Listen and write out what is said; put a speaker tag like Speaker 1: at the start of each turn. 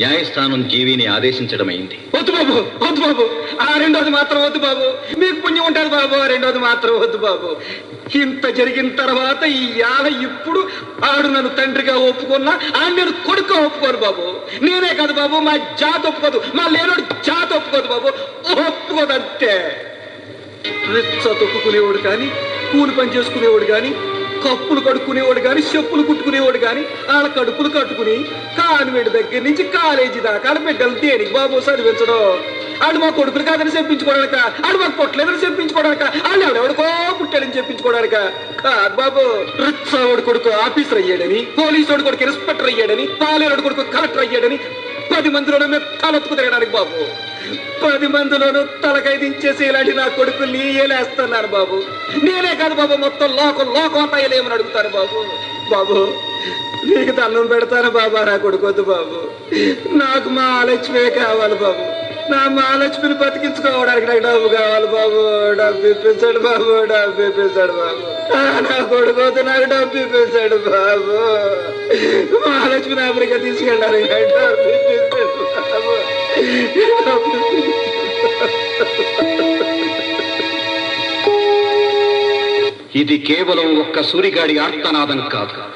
Speaker 1: న్యాయస్థానం జీవిని ఆదేశించడమైంది.
Speaker 2: వద్దు బాబు వద్దు బాబు. ఆ రెండోది మాత్రం వద్దు బాబు. మీకు పుణ్యం ఉంటుంది బాబు ఆ రెండోది మాత్రం వద్దు బాబు. ఇంత జరిగిన తర్వాత ఈ యాల ఇప్పుడు ఆడు నన్ను తండ్రిగా ఒప్పుకున్నా ఆడు నేను కొడుకు ఒప్పుకోను బాబు. నేనే కాదు బాబు మా జాతి ఒప్పుకోదు మా లేనోడు జాతి ఒప్పుకోదు బాబు. ఒప్పుకోదు అంతే రిచ్చ తొక్కుకునేవాడు కానీ కూలి పని చేసుకునేవాడు కానీ కప్పులు కడుక్కునేవాడు కానీ చెప్పులు కుట్టుకునేవాడు కానీ వాళ్ళ కడుపులు కట్టుకుని కాన్వెంట్ దగ్గర నుంచి కాలేజీ దాకా బిడ్డలు దేనికి బాబు చదివించడం? ఆడు మా కొడుకులు కాదని చెప్పించుకోవడానిక? ఆడు మాకు పొట్టలేదని చెప్పించుకోవడానిక? వాళ్ళు ఎవడెవడికో పుట్టాడని చెప్పించుకోవడానిక? కాదు బాబు రిచ్చవాడు కొడుకు ఆఫీసర్ అయ్యాడని పోలీసు వాడు కొడుకు ఇన్స్పెక్టర్ అయ్యాడని పాలేవాడు కొడుకు కలెక్టర్ అయ్యాడని పది మందిలోనే మేము తలెత్తుకు తిరగడానికి బాబు. పది మందిలోనూ తలకై దించేసి ఇలాంటి నా కొడుకుల్ని ఏలేస్తున్నాను బాబు. నేనే కాదు బాబు మొత్తం లోకం లోకం అంతా ఏలేమని అడుగుతాను బాబు. బాబు నీకు దండం పెడతాను బాబా నా కొడుకొద్దు బాబు. నాకు మా ఆలక్ష్మే కావాలి బాబు. నా మహాలక్ష్మిని బతికించుకోవడానికి నాకు డబ్బు కావాలి బాబు. డబ్బు ఇప్పించాడు బాబు డబ్బు ఇప్పించాడు బాబు. నా కొడుకోతే నాకు డబ్బు ఇప్పించాడు బాబు. మహాలక్ష్మిని అమెరికా తీసుకెళ్ళాలి డబ్బు ఇప్పించాడు బాబు.
Speaker 1: ఇది కేవలం ఒక్క సూరిగాడి ఆర్తనాదం కాదు.